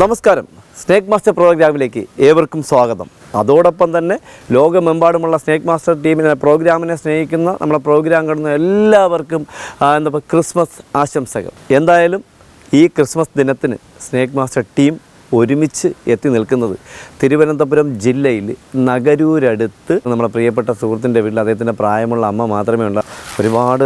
നമസ്കാരം. Snake master പ്രോഗ്രാമിലേക്ക് ഏവർക്കും സ്വാഗതം. അതോടൊപ്പം തന്നെ ലോകമെമ്പാടുമുള്ള സ്നേക്ക് മാസ്റ്റർ ടീമിനെ പ്രോഗ്രാമിനെ സ്നേഹിക്കുന്ന നമ്മളെ പ്രോഗ്രാം കാണുന്ന എല്ലാവർക്കും എന്താ ക്രിസ്മസ് ആശംസകൾ. എന്തായാലും ഈ ക്രിസ്മസ് ദിനത്തിന് സ്നേക്ക് മാസ്റ്റർ ടീം ഒരുമിച്ച് എത്തി നിൽക്കുന്നത്. തിരുവനന്തപുരം ജില്ലയിൽ നഗരൂരടുത്ത് നമ്മുടെ പ്രിയപ്പെട്ട സുഹൃത്തിന്റെ വീട്ടിൽ അദ്ദേഹത്തിന്റെ പ്രായമുള്ള അമ്മ മാത്രമേ ഉള്ള. ഒരുപാട്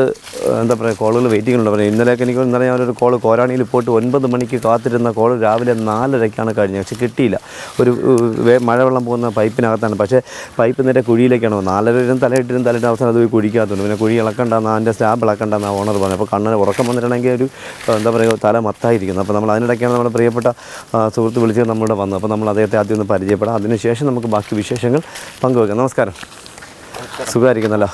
എന്താ പറയുക കോളുകൾ വെയിറ്റിംഗ് ഉണ്ട്. പറയുന്നത് ഇന്നലെയൊക്കെ എനിക്ക് ഇന്നലെ ഞാനൊരു കോൾ കോരാണിയിൽ പോയിട്ട് ഒൻപത് മണിക്ക് കാത്തിരുന്ന കോൾ രാവിലെ നാലരയ്ക്കാണ് കഴിഞ്ഞത്. പക്ഷെ കിട്ടിയില്ല. ഒരു മഴവെള്ളം പോകുന്ന പൈപ്പിനകത്താണ്. പക്ഷേ പൈപ്പ് നേരെ കുഴിയിലേക്കാണ് നാലരയിലും തലയിട്ടിരുന്ന തലയിട്ട് അവസാനം അത് പോയി കുഴിക്കാത്തുണ്ട്. പിന്നെ കുഴി ഇളക്കണ്ടെന്ന് അതിന്റെ സ്റ്റാബ് ഇളക്കണ്ടെന്ന് ഓണർ പറഞ്ഞു. അപ്പോൾ കണ്ണിന് ഉറക്കം വന്നിട്ടുണ്ടെങ്കിൽ ഒരു എന്താ പറയുക തല മത്തായിരിക്കുന്നു. അപ്പോൾ നമ്മൾ അതിനിടയ്ക്കാണ് നമ്മുടെ പ്രിയപ്പെട്ട ആ, സുഹൃത്ത് വിളിച്ച് നമ്മളിവിടെ വന്നു. അപ്പോൾ നമ്മൾ അദ്ദേഹത്തെ ആദ്യം ഒന്ന് പരിചയപ്പെടാം. അതിനുശേഷം നമുക്ക് ബാക്കി വിശേഷങ്ങൾ പങ്കുവെക്കാം. നമസ്കാരം. സുഖമായിരിക്കുന്നല്ലോ?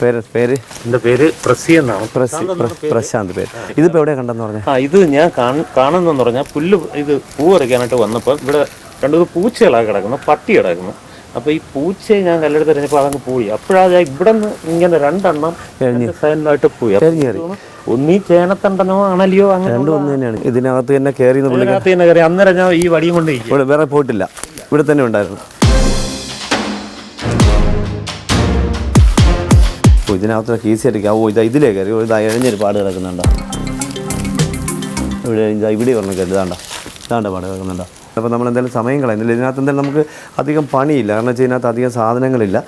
പേര് പേര്? എന്റെ പേര് പ്രസി എന്നാണ്. പ്രസി പ്രശാന്ത് പേര് ഇതിപ്പോൾ എവിടെ കണ്ടെന്ന് പറഞ്ഞത് ആ ഇത് ഞാൻ കാണുന്നെന്ന് പറഞ്ഞാൽ പുല്ല് ഇത് പൂ പറിക്കാനായിട്ട് വന്നപ്പോൾ ഇവിടെ രണ്ടു പൂച്ചകളാണ് കിടക്കുന്നത് പട്ടി കിടക്കുന്നു അപ്പൊ ഈ പൂച്ചയെ ഞാൻ കല്ലെടുത്ത് എറിഞ്ഞപ്പോൾ അതങ്ങ് പോയി. അപ്പോഴാ ഇവിടെ നിന്ന് ഇങ്ങനെ രണ്ടെണ്ണം സൈനായിട്ട് പോയി. ഒന്നീ ചേനത്തണ്ടനോ അണലിയോ അങ്ങനെ രണ്ടും ഒന്ന് തന്നെയാണ് ഇതിനകത്ത് തന്നെ കയറി അതിനകത്ത് തന്നെ കയറി അന്നേരം ഞാൻ ഈ വടിയും കൊണ്ട് ഇവിടെ വേറെ പോയിട്ടില്ല. ഇവിടെ തന്നെ ഉണ്ടായിരുന്നു. ഇതിനകത്തൊക്കെ ഇതിനകത്ത് ആയിട്ട് ഓ ഇതാ ഇതിലേ കയറി. ഇതാ ഇഴഞ്ഞൊരു പാട് കിടക്കുന്നുണ്ടോ? ഇവിടെ ഇതാ ഇവിടെ പറഞ്ഞു കയറി. ഇതാണ്ട. ഇതാണ്ട പാട് കിടക്കുന്നുണ്ടോ? അപ്പോൾ നമ്മൾ എന്തായാലും സമയം കളയുന്നില്ല. ഇതിനകത്ത് എന്തായാലും നമുക്ക് അധികം പണിയില്ല. കാരണം വെച്ചാൽ ഇതിനകത്ത് അധികം സാധനങ്ങളില്ല.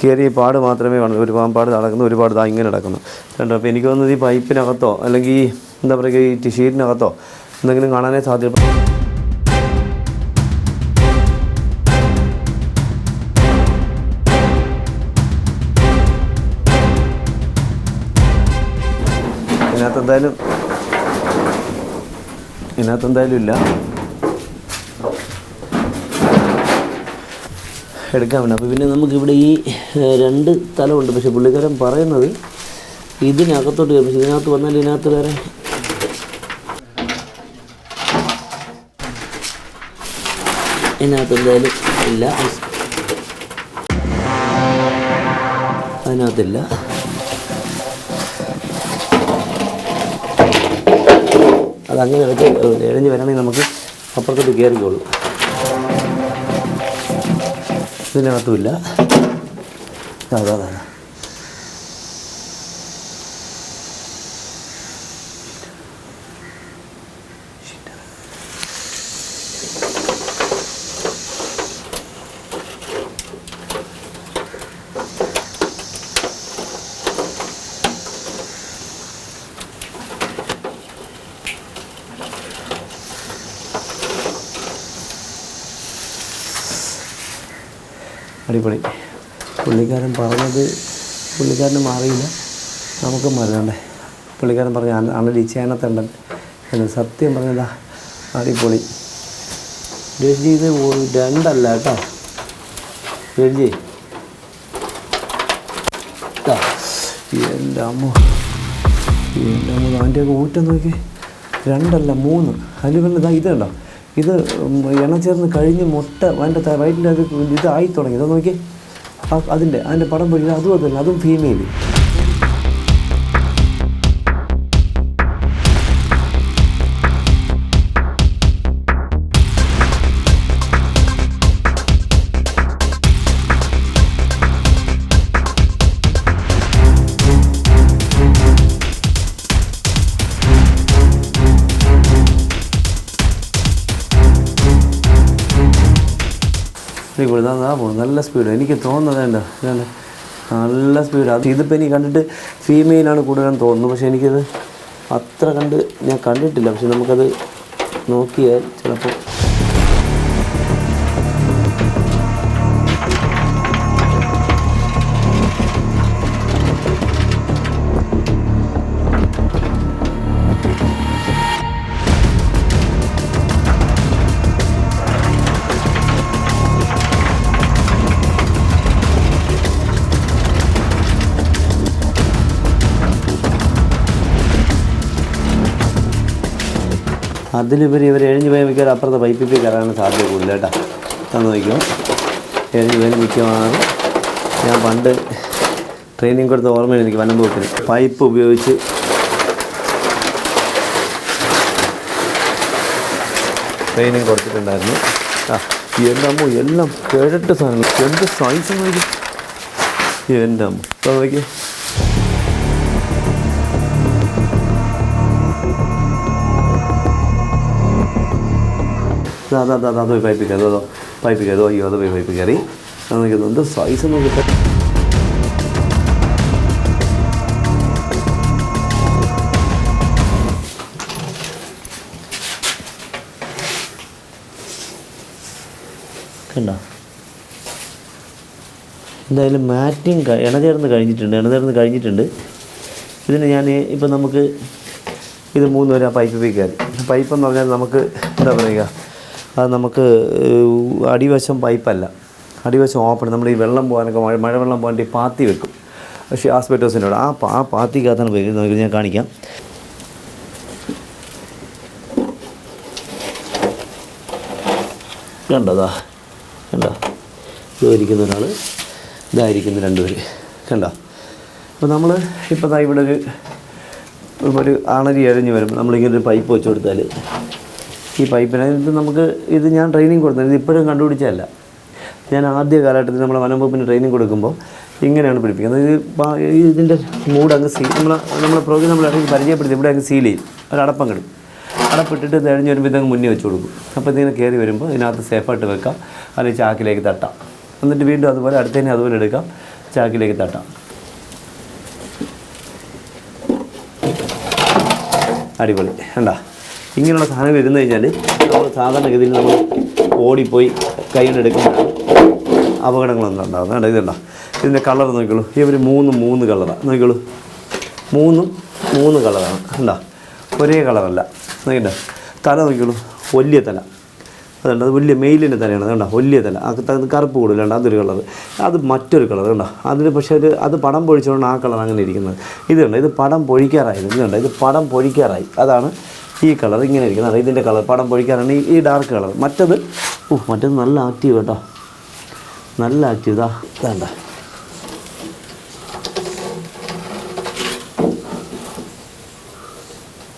കയറി പാട് മാത്രമേ വേണം ഒരു പാമ്പാട് നടക്കുന്നു ഒരുപാട് ഇതാ ഇങ്ങനെ നടക്കുന്നു. കണ്ടോ? അപ്പോൾ എനിക്ക് തോന്നുന്നത് ഈ പൈപ്പിനകത്തോ അല്ലെങ്കിൽ എന്താ പറയുക ഈ ടിഷീറ്റിനകത്തോ എന്തെങ്കിലും കാണാനേ സാധ്യത ഇതിനകത്ത് എന്തായാലും ഇതിനകത്ത് എന്തായാലും ഇല്ല. എടുക്കാൻ വേണ്ട അപ്പോൾ പിന്നെ നമുക്കിവിടെ ഈ രണ്ട് സ്ഥലമുണ്ട് പക്ഷേ പുള്ളിക്കാരൻ പറയുന്നത് ഇതിനകത്തോട്ട് കയറും. പക്ഷേ ഇതിനകത്ത് വന്നാൽ ഇതിനകത്ത് വേറെ ഇതിനകത്ത് എന്തായാലും ഇല്ല. അതിനകത്തില്ല. അതങ്ങനെ ഇടയ്ക്ക് ഇഴഞ്ഞ് വരണമെങ്കിൽ നമുക്ക് അപ്പുറത്തോട്ട് കയറിക്കോളൂ. ഇതിനകത്തുമില്ല അതാ. അടിപൊളി. പുള്ളിക്കാരൻ പറഞ്ഞത് പുള്ളിക്കാരന് മാറിയില്ല. നമുക്ക് മരണേ പുള്ളിക്കാരൻ പറഞ്ഞു അണ- അണലി ചേനത്തണ്ടൻ എന്ന് സത്യം പറഞ്ഞതാ അടിപൊളി. രജി ഇത് രണ്ടല്ല കേട്ടോ. രജി. എന്റെ അമ്മ. എന്റെ അമ്മ അവന്റെ ഊറ്റം നോക്കി. രണ്ടല്ല മൂന്ന്. അതിൽ ഇതാ ഇത് കണ്ടോ? ഇത് ഇണചേർന്ന് കഴിഞ്ഞ് മുട്ട അതിന്റെ വയറ്റിന്റെ അത് ഇതായി തുടങ്ങി ഇത് നോക്കി അതിന്റെ അതിന്റെ പടം പോയി അതും അതല്ല അതും ഫീമെയിൽ ഇതാ ഇതാ പോകും നല്ല സ്പീഡ് എനിക്ക് തോന്നുന്നത് വേണ്ട നല്ല സ്പീഡ് അത് ഇതിപ്പോൾ എനിക്ക് കണ്ടിട്ട് ഫീമെയിലാണ് കൂടുതലാണ് തോന്നുന്നു പക്ഷേ എനിക്കത് അത്ര കണ്ട് ഞാൻ കണ്ടിട്ടില്ല. പക്ഷെ നമുക്കത് നോക്കിയാൽ ചിലപ്പോൾ അതിലുപരി ഇവർ എഴിഞ്ഞ് പോയി മിക്കവാറും അപ്പുറത്തെ പൈപ്പിൽ പോയി സാധ്യത കൂടുതൽ കേട്ടോ. തന്നു നോക്കിയോ എഴിഞ്ഞ് പോയി മിക്കവാറും ഞാൻ പണ്ട് ട്രെയിനിങ് കൊടുത്ത ഓർമ്മയാണ് എനിക്ക് വനംപോക്കിന് പൈപ്പ് ഉപയോഗിച്ച് ട്രെയിനിങ് കൊടുത്തിട്ടുണ്ടായിരുന്നു. ആ എന്റെ എല്ലാം കേട്ടിട്ട് സാധനങ്ങൾ. എന്ത് സൈസ് നോക്കി എന്റെ അമ്മ നോക്കിയേ അതാ അതാ അതാ അത് പോയി പൈപ്പ് കയറി അതോ പൈപ്പ് കയറി അയ്യോ അത് പോയി പൈപ്പ് കയറി എന്ത് സൈസ് നോക്കി കണ്ടോ? എന്തായാലും മാറ്റിങ് ക- ഇണചേർന്ന് കഴിഞ്ഞിട്ടുണ്ട് ഇണചേർന്ന് കഴിഞ്ഞിട്ടുണ്ട്. ഇതിന് ഞാൻ ഇപ്പം നമുക്ക് ഇത് മൂന്ന് വരെ ആ പൈപ്പ് പോയി കയറി. പൈപ്പ് എന്ന് പറഞ്ഞാൽ നമുക്ക് എന്താ പറയുക? അത് നമുക്ക് അടിവശം പൈപ്പല്ല. അടിവശം ഓപ്പൺ നമ്മൾ ഈ വെള്ളം പോകാനൊക്കെ മഴ മഴവെള്ളം പോകാൻ ഈ പാത്തി വെക്കും. പക്ഷേ ആസ്പെറ്റോസിന്റെ അവിടെ ആ ആ പാത്തിക്കകത്താണ് നമുക്ക് ഞാൻ കാണിക്കാം. കണ്ടതാ കണ്ടോ? ഇതായിരിക്കുന്ന ഒരാൾ ഇതായിരിക്കുന്ന രണ്ടുപേര്. കണ്ടോ? അപ്പോൾ നമ്മൾ ഇപ്പോൾ ഇവിടെ ഒരു ഒരു അണരി അഴിഞ്ഞ് വരുമ്പോൾ നമ്മളിങ്ങനെ ഒരു പൈപ്പ് വെച്ച് കൊടുത്താൽ ഈ പൈപ്പിന്. ഇത് നമുക്ക് ഇത് ഞാൻ ട്രെയിനിങ് കൊടുത്തത് ഇത് ഇപ്പോഴും കണ്ടുപിടിച്ചതല്ല. ഞാൻ ആദ്യ കാലഘട്ടത്തിൽ നമ്മളെ വനംവകുപ്പിന് ട്രെയിനിങ് കൊടുക്കുമ്പോൾ ഇങ്ങനെയാണ് പിടിപ്പിക്കുന്നത് ഇത് ഇതിന്റെ മൂഡ് അങ്ങ് സീ നമ്മൾ നമ്മളെ പ്രോഗ്രാം നമ്മൾ ഇടയ്ക്ക് പരിചയപ്പെടുത്തി ഇവിടെ അങ്ങ് സീൽ ചെയ്യും. ഒരടപ്പം കിടും അടപ്പിട്ടിട്ട് ഇത് എഴിഞ്ഞ് വരുമ്പോൾ ഇതങ്ങ് മുന്നേ വെച്ച് കൊടുക്കും. അപ്പോൾ ഇതിങ്ങനെ കയറി വരുമ്പോൾ ഇതിനകത്ത് സേഫായിട്ട് വെക്കാം. അല്ലെങ്കിൽ ചാക്കിലേക്ക് തട്ടാം. എന്നിട്ട് വീണ്ടും അതുപോലെ അടുത്തതിനെ അതുപോലെ എടുക്കാം. ചാക്കിലേക്ക് തട്ടാം. അടിപൊളി. കണ്ടാ? ഇങ്ങനെയുള്ള സാധനം വരുന്ന കഴിഞ്ഞാൽ നമ്മൾ സാധാരണഗതിയിൽ നമ്മൾ ഓടിപ്പോയി കൈയിലെടുക്കുമ്പോൾ അപകടങ്ങളൊന്നും ഉണ്ടാകുന്നത് കണ്ടോ? ഇതുണ്ടോ? ഇതിന്റെ കളർ നോക്കിക്കോളൂ. ഇവർ മൂന്ന് മൂന്ന് കളറാണ് നോക്കിക്കോളൂ. മൂന്നും മൂന്ന് കളറാണ് കണ്ടോ? ഒരേ കളറല്ല നോക്കിണ്ടോ തല നോക്കിക്കോളൂ. വലിയ തല. അതുണ്ട്. അത് വലിയ മെയിലിന്റെ തലയാണ്. കണ്ടോ വലിയ തല. അത് കറുപ്പ് കൂടുതലുണ്ട് അതൊരു കളർ അത് മറ്റൊരു കളർ കണ്ടോ? അതിന് പക്ഷേ ഒരു അത് പടം പൊഴിച്ചുകൊണ്ട് ആ കളർ അങ്ങനെ ഇരിക്കുന്നത്. ഇത് കണ്ടോ ഇത് പടം പൊഴിക്കാറായി ഇത് കണ്ടോ ഇത് പടം പൊഴിക്കാറായി. അതാണ് ഈ കളർ ഇങ്ങനെ ഇരിക്കുന്നത് അതായത് ഇതിന്റെ കളർ പടം പൊഴിക്കാറാണ് ഈ ഡാർക്ക് കളർ. മറ്റത് ഓ മറ്റത് നല്ല ആക്റ്റീവ് കേട്ടോ. നല്ല ആക്റ്റീവ് ഇതാ. വേണ്ട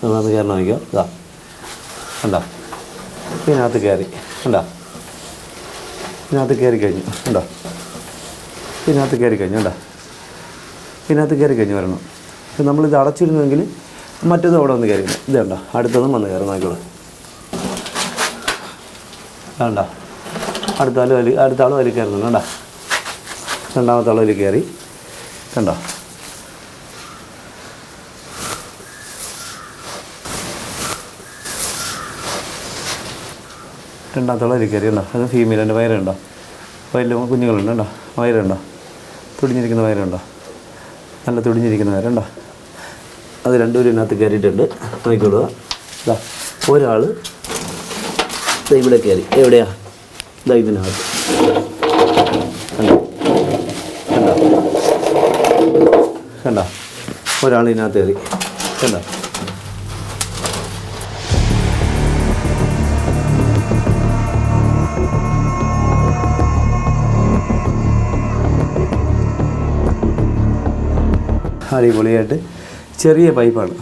അതിനകത്ത് കയറണം നോക്കിയോ ഇതാ. ഉണ്ടോ ഇതിനകത്ത് കയറി. കണ്ടോ? ഇതിനകത്ത് കയറി കഴിഞ്ഞു. കണ്ടോ? ഇതിനകത്ത് കയറി കഴിഞ്ഞു. കണ്ടോ? ഇതിനകത്ത് കയറി കഴിഞ്ഞു വരണം. നമ്മളിത് അടച്ചിരുന്നുവെങ്കിൽ മറ്റേതും അവിടെ വന്ന് കയറി. ഇത് കണ്ടോ? അടുത്തൊന്നും വന്ന് കയറുന്ന നോക്കിയോളൂ കണ്ടോ? അടുത്ത ആൾ വലി അടുത്ത ആൾ വലി കയറുന്നുണ്ട്. കണ്ടോ? രണ്ടാമത്തെ ആൾ വലി കയറി. കണ്ടോ? രണ്ടാമത്തോളം ഒരു കയറി. ഉണ്ടോ അത് ഫീമെയിലിന്റെ വയറുണ്ടോ വയറിൽ കുഞ്ഞുങ്ങളുണ്ട്. ഉണ്ടോ വയറുണ്ടോ തുടിഞ്ഞിരിക്കുന്ന വയറുണ്ടോ നല്ല തുടിഞ്ഞിരിക്കുന്ന വയറുണ്ടോ അത് രണ്ടുപേരും ഇതിനകത്ത് കയറിയിട്ടുണ്ട്. നോക്കിക്കൊള്ളുക ഇതാ ഒരാൾ ഇവിടെ കയറി. എവിടെയാ? ഇതാ ഇതിനകത്ത്. കണ്ടോ? കണ്ടോ? ഒരാൾ ഇതിനകത്ത് കയറി. കണ്ടോ? അടിപൊളിയായിട്ട് ചെറിയ പൈപ്പാണ്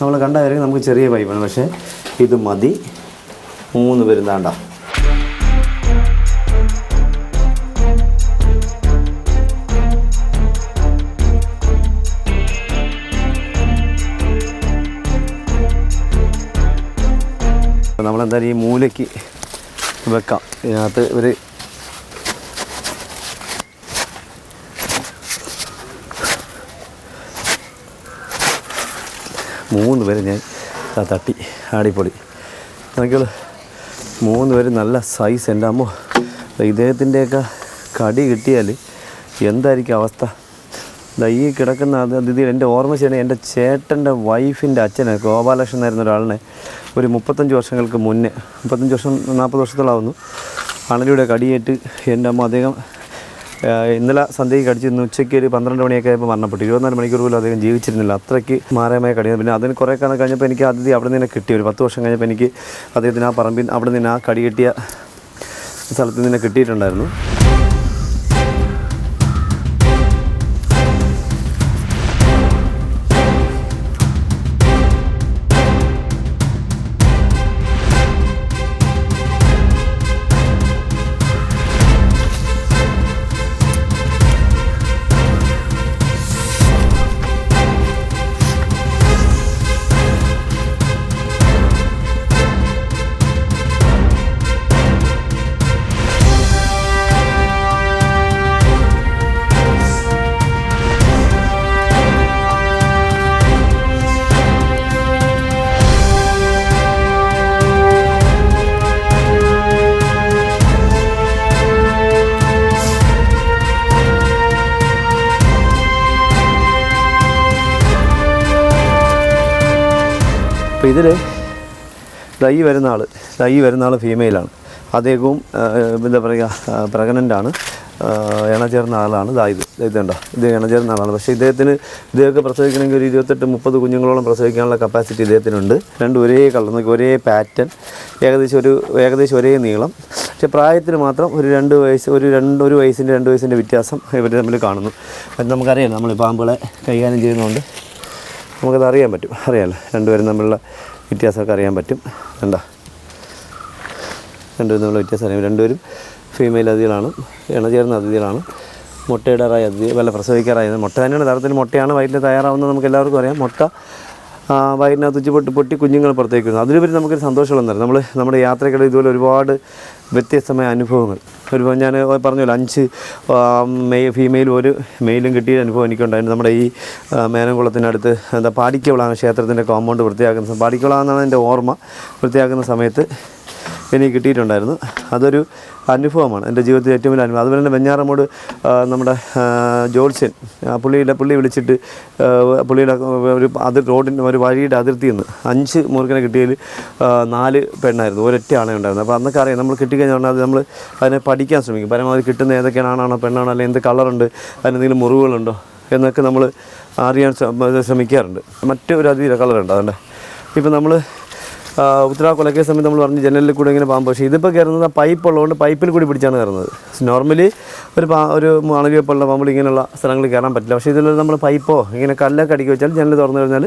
നമ്മൾ കണ്ടായിരിക്കും നമുക്ക് ചെറിയ പൈപ്പാണ് പക്ഷേ ഇത് മതി. മൂന്ന് പേരും താണ്ട നമ്മളെന്തായാലും ഈ മൂലയ്ക്ക് വെക്കാം. ഇതിനകത്ത് ഒരു മൂന്ന് പേര് ഞാൻ തട്ടി ആടിപ്പൊളി. നോക്കിയോളൂ. മൂന്ന് പേര് നല്ല സൈസ് എന്റെ അമ്മോ. ഇദ്ദേഹത്തിന്റെയൊക്കെ കടി കിട്ടിയാൽ എന്തായിരിക്കും അവസ്ഥ? ഈ കിടക്കുന്ന അതിഥി എന്റെ ഓർമ്മ ചെയ്യണേ എന്റെ ചേട്ടന്റെ വൈഫിന്റെ അച്ഛനെ ഗോപാലകൃഷ്ണൻ എന്നായിരുന്ന ഒരാളിനെ ഒരു മുപ്പത്തഞ്ച് വർഷങ്ങൾക്ക് മുന്നേ മുപ്പത്തഞ്ച് വർഷം നാൽപ്പത് വർഷത്തോളാവുന്നു. അണലിയുടെ കടിയേറ്റ് എന്റെ അമ്മ. അദ്ദേഹം ഇന്നലെ സന്ധ്യയ്ക്ക് കടിച്ച് ഇന്ന് ഉച്ചയ്ക്ക് ഒരു പന്ത്രണ്ട് മണിയൊക്കെ ആയപ്പോൾ മരണപ്പെട്ടു. ഇരുപത്തിനാല് മണിക്കൂർ പോലും അദ്ദേഹം ജീവിച്ചിരുന്നില്ല. അത്രയ്ക്ക് മാരകമായ കടിയാണ്. പിന്നെ അതിന് കുറേ കാലം കഴിഞ്ഞപ്പോൾ എനിക്ക് അതിഥി അവിടെ നിന്ന് കിട്ടി. ഒരു പത്ത് വർഷം കഴിഞ്ഞപ്പോൾ എനിക്ക് അദ്ദേഹത്തിന് ആ പറമ്പിൽ അവിടെ നിന്ന് ആ കടി കിട്ടിയ സ്ഥലത്ത് നിന്ന് കിട്ടിയിട്ടുണ്ടായിരുന്നു. ഇതിൽ ഈ വരുന്ന ആൾ ഈ വരുന്ന ആൾ ഫീമെയിലാണ് അദ്ദേഹവും എന്താ പറയുക പ്രഗ്നന്റ് ആണ്. ആ, ഇണചേർന്ന ആളാണ്. ദായിത് ഇത്. ഇതുണ്ടോ ഇത് ഇണചേർന്ന ആളാണ്. പക്ഷേ ഇദ്ദേഹത്തിന് ഇദ്ദേഹമൊക്കെ പ്രസവിക്കണമെങ്കിൽ ഒരു ഇരുപത്തെട്ട് മുപ്പത് കുഞ്ഞുങ്ങളോളം പ്രസവിക്കാനുള്ള കപ്പാസിറ്റി ഇദ്ദേഹത്തിനുണ്ട്. രണ്ട് ഒരേ കളർ നോക്കി ഒരേ പാറ്റേൺ ഏകദേശം ഒരു ഏകദേശം ഒരേ നീളം. പക്ഷേ പ്രായത്തിൽ മാത്രം ഒരു രണ്ട് വയസ്സ് ഒരു രണ്ട് ഒരു വയസ്സിന്റെ രണ്ട് വയസ്സിന്റെ വ്യത്യാസം ഇവർ തമ്മിൽ കാണുന്നു. അത് നമുക്കറിയാം. നമ്മൾ പാമ്പുകളെ കൈകാര്യം ചെയ്യുന്നതുകൊണ്ട് നമുക്കത് അറിയാൻ പറ്റും. അറിയാമല്ലോ രണ്ടുപേരും തമ്മിലുള്ള വ്യത്യാസമൊക്കെ അറിയാൻ പറ്റും. എന്താ രണ്ടുപേരും തമ്മിലുള്ള വ്യത്യാസം അറിയാം രണ്ടുപേരും ഫീമെയിൽ അതിഥികളാണ് ഇണചേർന്ന അതിഥികളാണ്. മുട്ടയിടാറായ അതിഥി വല്ല പ്രസവിക്കാറായത് മുട്ട തന്നെയാണ് തരത്തിൽ മുട്ടയാണ് വയറ്റിൽ തയ്യാറാവുന്നത് നമുക്ക് എല്ലാവർക്കും അറിയാം. മുട്ട വയറ്റിനകത്ത് ഉച്ച പൊട്ടി പൊട്ടി കുഞ്ഞുങ്ങൾ പുറത്തേക്ക് വരുന്നു. അതിലുപരി നമുക്കൊരു സന്തോഷമുള്ളതാണ് നമ്മൾ നമ്മുടെ യാത്രയ്ക്കിടെ ഇതുപോലെ ഒരുപാട് വ്യത്യസ്തമായ അനുഭവങ്ങൾ. ഒരു ഞാൻ പറഞ്ഞല്ലോ അഞ്ച് മെയ് ഫീമെയിലും ഒരു മെയിലും കിട്ടിയ അനുഭവം എനിക്കുണ്ടായിരുന്നു. നമ്മുടെ ഈ മേനംകുളത്തിനടുത്ത് എന്താ പാടിക്കവിളാണ് ക്ഷേത്രത്തിന്റെ കോമ്പൗണ്ട് വൃത്തിയാക്കുന്ന പാടിക്കവളാണെന്നാണ് പാടിക്കവിള എന്റെ ഓർമ്മ. വൃത്തിയാക്കുന്ന സമയത്ത് എനിക്ക് കിട്ടിയിട്ടുണ്ടായിരുന്നു. അതൊരു അനുഭവമാണ്. എന്റെ ജീവിതത്തിൽ ഏറ്റവും വലിയ അനുഭവം. അതുപോലെ തന്നെ വെഞ്ഞാറമ്മോട് നമ്മുടെ ജോത്സ്യൻ പുള്ളിയുടെ പുള്ളി വിളിച്ചിട്ട് പുള്ളിയുടെ ഒരു അതിർ റോഡിന്റെ ഒരു വഴിയുടെ അതിർത്തിയിൽ നിന്ന് അഞ്ച് മൂർഖനെ കിട്ടിയതിൽ നാല് പെണ്ണായിരുന്നു. ഒരൊറ്റ ആണേ ഉണ്ടായിരുന്നു. അപ്പോൾ അന്നൊക്കെ അറിയാം നമ്മൾ കിട്ടിക്കഴിഞ്ഞാൽ അത് നമ്മൾ അതിനെ പഠിക്കാൻ ശ്രമിക്കും. പരമാവധി കിട്ടുന്ന ഏതൊക്കെയാണ് ആണാണോ പെണ്ണാണോ അല്ലെങ്കിൽ എന്ത് കളറുണ്ട് അതിനെന്തെങ്കിലും മുറിവുകളുണ്ടോ എന്നൊക്കെ നമ്മൾ അറിയാൻ ശ്രമ- ശ്രമിക്കാറുണ്ട്. മറ്റൊരു അതിഥിയുടെ കളറുണ്ട് അതുകൊണ്ട്. ഇപ്പം നമ്മൾ ഉത്തരാ കൊലക്കേസ് സമയത്ത് നമ്മൾ പറഞ്ഞ് ജനലിൽ കൂടെ ഇങ്ങനെ പാമ്പ്. പക്ഷേ ഇതിപ്പോൾ കയറുന്നത് പൈപ്പ് ഉള്ളതുകൊണ്ട് പൈപ്പിൽ കൂടി പിടിച്ചാണ് കയറുന്നത്. നോർമലി ഒരു പാ ഒരു അണുവിയപ്പുള്ള പാമ്പിൾ ഇങ്ങനെയുള്ള സ്ഥലങ്ങളിൽ കയറാൻ പറ്റില്ല. പക്ഷേ ഇതിൽ നമ്മൾ പൈപ്പോ ഇങ്ങനെ കല്ലൊക്കെ അടുക്കി വെച്ചാൽ ജനൽ തുറന്നു കഴിഞ്ഞാൽ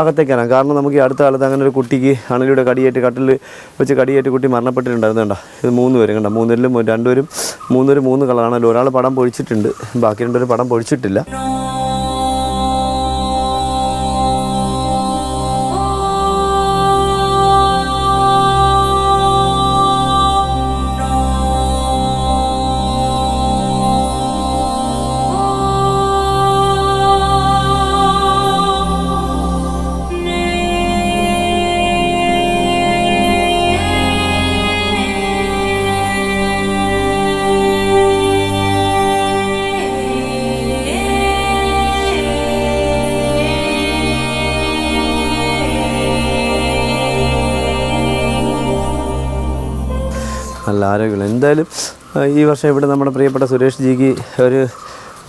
അകത്തേക്ക് കയറാം. കാരണം നമുക്ക് ഈ അടുത്ത കാലത്ത് അങ്ങനെ ഒരു കുട്ടിക്ക് അണലിയുടെ കടിയേറ്റ് കട്ടിൽ വെച്ച് കടിയേറ്റ് കുട്ടി മരണപ്പെട്ടിട്ടുണ്ടായിരുന്നു കണ്ടോ? ഇത് മൂന്ന് പേരും കണ്ട? മൂന്നിലും രണ്ടുപേരും മൂന്നുപേരും മൂന്ന് കളറാണല്ലോ. ഒരാൾ പടം പൊഴിച്ചിട്ടുണ്ട്. ബാക്കി രണ്ടുപേരും പടം പൊഴിച്ചിട്ടില്ല. എന്തായാലും ഈ വർഷം ഇവിടെ നമ്മുടെ പ്രിയപ്പെട്ട സുരേഷ് ജിക്ക് ഒരു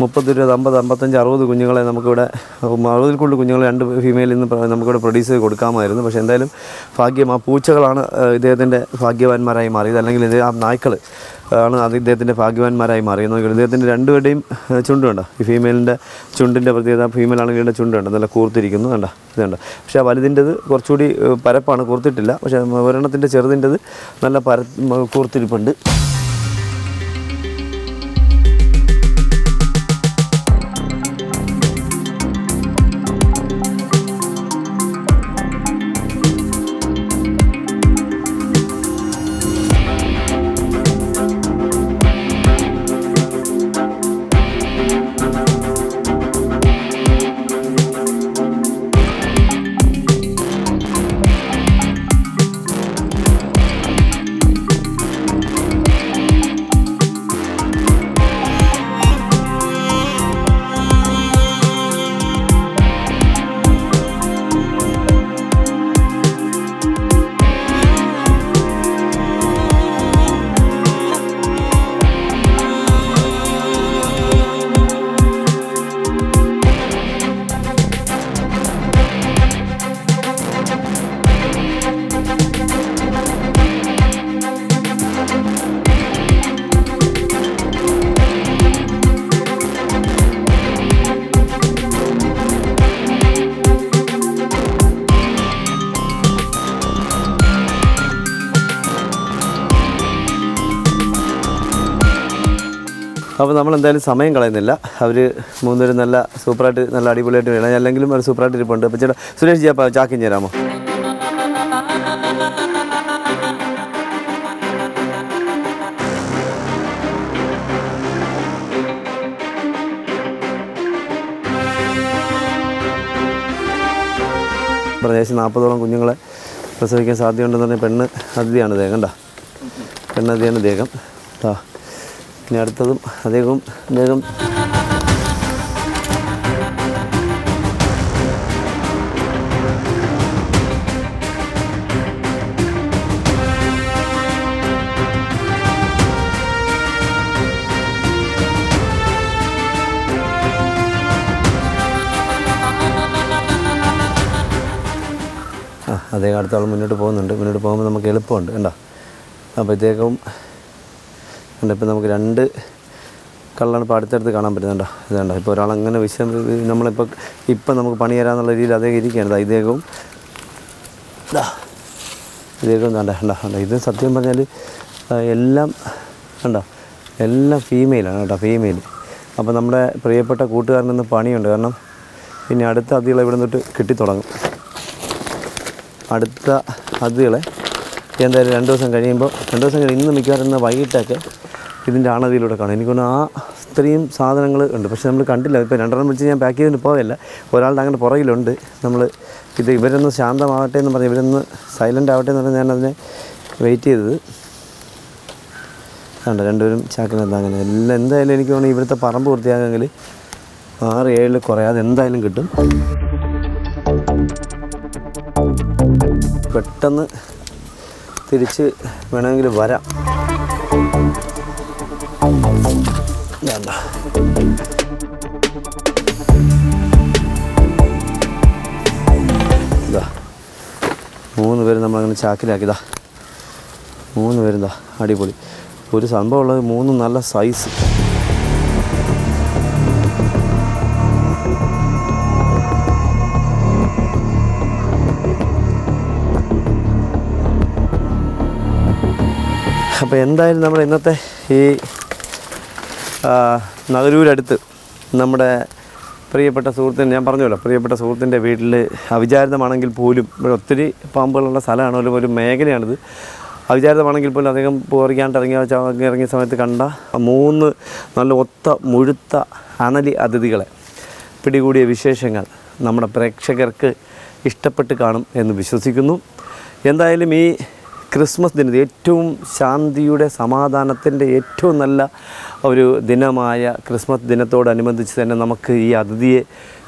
മുപ്പത് ഇരുപത് അമ്പത് അമ്പത്തഞ്ച് അറുപത് കുഞ്ഞുങ്ങളെ നമുക്കിവിടെ അറുപതിൽ കൂടുതൽ കുഞ്ഞുങ്ങളെ രണ്ട് ഫീമെയിൽ നിന്ന് നമുക്കിവിടെ പ്രൊഡ്യൂസ് ചെയ്ത് കൊടുക്കാമായിരുന്നു. പക്ഷേ എന്തായാലും ഭാഗ്യം ആ പൂച്ചകളാണ് ഇദ്ദേഹത്തിന്റെ ഭാഗ്യവാന്മാരായി മാറിയത് അല്ലെങ്കിൽ ഇത് ആ നായ്ക്കൾ ആണ് അത് ഇദ്ദേഹത്തിന്റെ ഭാഗ്യവാന്മാരായി മാറിയെന്ന് നോക്കി ഇദ്ദേഹത്തിന്റെ രണ്ടുപേരുടെയും ചുണ്ടുണ്ട്? ചുണ്ട് ഈ ഫീമെയിലിന്റെ ചുണ്ടിന്റെ പ്രത്യേകത ഫീമെയിൽ ആണെങ്കിൽ ഇതിന്റെ ചുണ്ട് നല്ല കൂർത്തിരിക്കുന്നു കണ്ടോ? ഇതുണ്ട് പക്ഷേ ആ വലുതിന്റെത് കുറച്ചുകൂടി പരപ്പാണ്. കൂർത്തിട്ടില്ല. പക്ഷേ ഒരെണ്ണത്തിന്റെ ചെറുതിന്റെത് നല്ല പര കൂർത്തിരിപ്പുണ്ട്. അപ്പോൾ നമ്മൾ എന്തായാലും സമയം കളയുന്നില്ല. അവർ മൂന്നുപേരും നല്ല സൂപ്പറായിട്ട് നല്ല അടിപൊളിയായിട്ട് വേണം അല്ലെങ്കിലും അവർ സൂപ്പറായിട്ട് ഇരിപ്പുണ്ട്. അപ്പോൾ ചേട്ടാ സുരേഷ് ജി അപ്പോൾ ചാക്കിൻ ചേരാമോ? പ്രദേശം നാൽപ്പതോളം കുഞ്ഞുങ്ങളെ പ്രസവിക്കാൻ സാധ്യതയുണ്ടെന്ന് പറഞ്ഞ പെണ്ണ് അതിഥിയാണ് ദേഹം കണ്ട. പെണ്ണ് അതിഥിയാണ് ദേഹം. ആ പിന്നെ അടുത്തതും അദ്ദേഹം അദ്ദേഹം അദ്ദേഹം അടുത്താൾ മുന്നോട്ട് പോകുന്നുണ്ട്. മുന്നോട്ട് പോകുമ്പോൾ നമുക്ക് എളുപ്പമുണ്ട്. കണ്ടോ? അപ്പോഴത്തേക്കും കണ്ടോ ഇപ്പം നമുക്ക് രണ്ട് കള്ളാണ് ഇപ്പോൾ അടുത്തടുത്ത് കാണാൻ പറ്റുന്നുണ്ടോ ഇതുണ്ടോ ഇപ്പോൾ ഒരാൾ അങ്ങനെ വിശ്വം നമ്മളിപ്പോൾ ഇപ്പം നമുക്ക് പണി തരാമെന്നുള്ള രീതിയിൽ അദ്ദേഹം ഇരിക്കുകയാണ്. ഇദ്ദേഹവും ഇദ്ദേഹവും കണ്ട? ഉണ്ടോ ഉണ്ടോ ഇത് സത്യം പറഞ്ഞാൽ എല്ലാം കണ്ടോ? എല്ലാം ഫീമെയിലാണ് കേട്ടോ ഫീമെയിൽ അപ്പോൾ നമ്മുടെ പ്രിയപ്പെട്ട കൂട്ടുകാരനൊന്ന് പണിയുണ്ട്. കാരണം പിന്നെ അടുത്ത അതികളെ ഇവിടെ നിന്നിട്ട് കിട്ടിത്തുടങ്ങും. അടുത്ത അതികളെ എന്തായാലും രണ്ട് ദിവസം കഴിയുമ്പോൾ രണ്ട് ദിവസം കഴിയും ഇന്ന് മിക്കവാറും ഇന്ന് വൈകിട്ടൊക്കെ ഇതിന്റെ ആണതിയിലൂടെ കാണും. എനിക്കൊന്ന് ആ ഇത്രയും സാധനങ്ങൾ ഉണ്ട്. പക്ഷെ നമ്മൾ കണ്ടില്ല. ഇപ്പോൾ രണ്ടെണ്ണം വിളിച്ച് ഞാൻ പാക്ക് ചെയ്തിട്ട് പോയല്ല ഒരാളുടെ അങ്ങനെ പുറകിലുണ്ട്. നമ്മൾ ഇത് ഇവരൊന്ന് ശാന്തമാവട്ടെ എന്ന് പറഞ്ഞ് ഇവരൊന്ന് സൈലന്റ് ആവട്ടെ എന്ന് പറഞ്ഞ് ഞാനതിനെ വെയിറ്റ് ചെയ്തത്. കണ്ട രണ്ടുപേരും ചാക്കിനകത്ത് അങ്ങനെ. എല്ലാം എന്തായാലും എനിക്ക് തോന്നുന്നു ഇവിടുത്തെ പറമ്പ് പൂർത്തിയാകുമെങ്കിൽ ആറ് ഏഴിൽ കുറയാതെ എന്തായാലും കിട്ടും. പെട്ടെന്ന് തിരിച്ച് വേണമെങ്കിൽ വരാം. നമ്മളങ്ങനെ ചാക്കിലാക്കിയതാ മൂന്ന് പേരെന്താ അടിപൊളി. ഒരു സംഭവം ഉള്ളത് മൂന്നും നല്ല സൈസ് അപ്പോൾ എന്തായാലും നമ്മുടെ ഇന്നത്തെ ഈ നഗരൂരടുത്ത് നമ്മുടെ പ്രിയപ്പെട്ട സുഹൃത്തിന് ഞാൻ പറഞ്ഞല്ലോ പ്രിയപ്പെട്ട സുഹൃത്തിന്റെ വീട്ടിൽ അവിചാരിതമാണെങ്കിൽ പോലും ഇവിടെ ഒത്തിരി പാമ്പുകളുള്ള സ്ഥലമാണ് ഒരു മേഖലയാണിത്. അവിചാരിതമാണെങ്കിൽ പോലും അദ്ദേഹം പോറിക്കാണ്ട് ഇറങ്ങിയ ഇറങ്ങിയ സമയത്ത് കണ്ട മൂന്ന് നല്ല ഒത്ത മുഴുത്ത അണലി അതിഥികളെ പിടികൂടിയ വിശേഷങ്ങൾ നമ്മുടെ പ്രേക്ഷകർക്ക് ഇഷ്ടപ്പെട്ട് കാണും എന്ന് വിശ്വസിക്കുന്നു. എന്തായാലും ഈ ക്രിസ്മസ് ദിനത്തിൽ ഏറ്റവും ശാന്തിയുടെ സമാധാനത്തിന്റെ ഏറ്റവും നല്ല ഒരു ദിനമായ ക്രിസ്മസ് ദിനത്തോടനുബന്ധിച്ച് തന്നെ നമുക്ക് ഈ അതിഥിയെ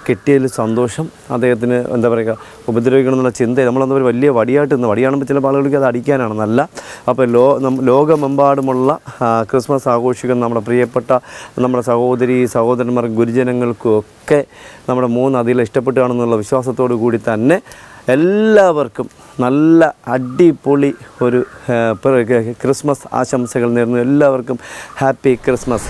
കിട്ടിയതിൽ സന്തോഷം. അദ്ദേഹത്തിന് എന്താ പറയുക ഉപദ്രവിക്കണമെന്നുള്ള ചിന്ത നമ്മളെന്താ പറയുക വലിയ വടിയായിട്ട് നിന്ന് വടിയാണെങ്കിൽ ചില ആളുകൾക്ക് അത് അടിക്കാനാണ് നല്ല. അപ്പോൾ ലോ ലോകമെമ്പാടുമുള്ള ക്രിസ്മസ് ആഘോഷിക്കുന്ന നമ്മുടെ പ്രിയപ്പെട്ട നമ്മുടെ സഹോദരി സഹോദരന്മാർ ഗുരുജനങ്ങൾക്കും ഒക്കെ നമ്മുടെ മൂന്ന് അതിൽ ഇഷ്ടപ്പെട്ടുകയാണെന്നുള്ള വിശ്വാസത്തോടു കൂടി തന്നെ എല്ലാവർക്കും നല്ല അടിപൊളി ഒരു ക്രിസ്മസ് ആശംസകൾ നേർന്നു എല്ലാവർക്കും ഹാപ്പി ക്രിസ്മസ്.